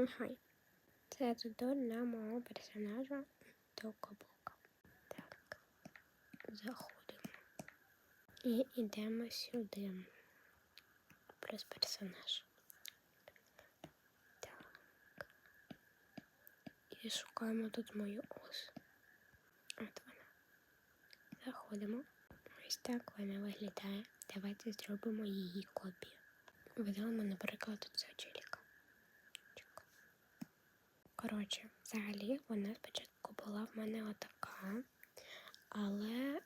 Нехай. Це додоль на мого персонажа до каблука. Так. Заходимо. І йдемо сюди. Плюс персонаж. Так. І шукаємо тут мою ос. От вона. Заходимо. Ось так вона виглядає. Давайте зробимо її копію. Видалимо, наприклад, цього челіка. Коротше, взагалі вона спочатку була в мене отака, але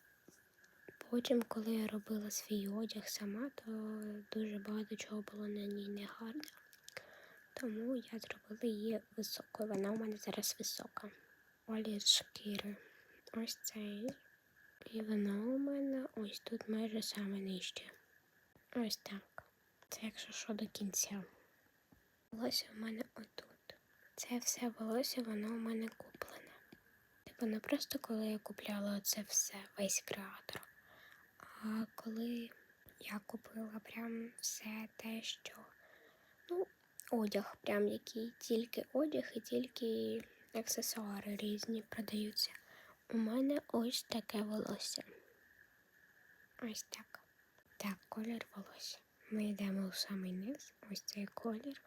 потім, коли я робила свій одяг сама, то дуже багато чого було на ній негарно. Тому я зробила її високою. Вона у мене зараз висока. Колір шкіри. Ось цей. І вона у мене ось тут майже саме нижче. Ось так. Це якщо що до кінця. Волосся у мене отут. Це все волосся, воно у мене куплене. Типу не просто коли я купляла це все, весь креатор. А коли я купила прям все те, що. Ну, одяг, прям який тільки одяг і тільки аксесуари різні продаються. У мене ось таке волосся. Ось так. Так, колір волосся. Ми йдемо у самий низ, ось цей колір.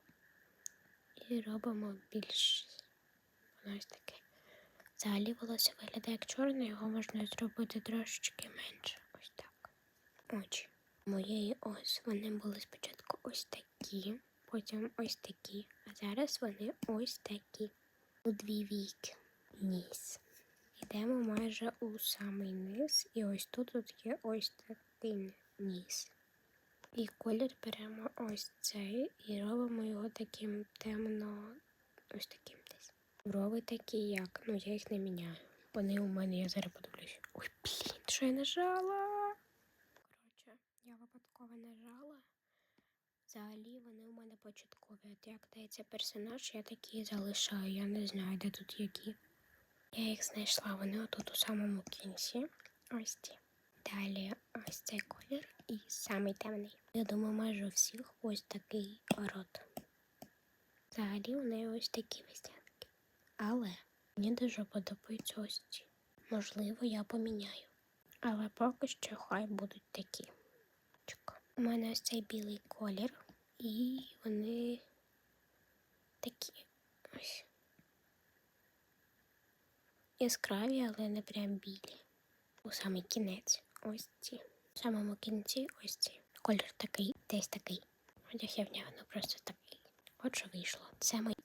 І робимо більш воно ось таке. Взагалі волосся виглядає як чорне, його можна зробити трошечки менше. Ось так. Очі. Моєї ось вони були спочатку ось такі, потім ось такі, а зараз вони ось такі. У дві війки. Ніс. Йдемо майже у самий низ, і ось тут от є ось такий ніс. І колір беремо ось цей і робимо його таким темно, ось таким десь. Брови такі, як, ну я їх не міняю. Вони у мене, я зараз подивлюсь. Ой, блін, що я нажала? Коротше, я випадково нажала. Взагалі вони у мене початкові. От як дається персонаж, я такі залишаю. Я не знаю, де тут які. Я їх знайшла, вони отут у самому кінці. Ось ці. Далі ось цей колір і самий темний. Я думаю, майже у всіх ось такий рот. Взагалі у неї ось такі веснянки. Але мені дуже подобаються ось ці. Можливо, я поміняю. Але поки що хай будуть такі. У мене ось цей білий колір, і вони такі ось яскраві, але не прям білі. У самий кінець ось ці. В самому кінці ось ці. Колір такий, десь такий. Одяг я вдягну просто такий. От що вийшло. Це мої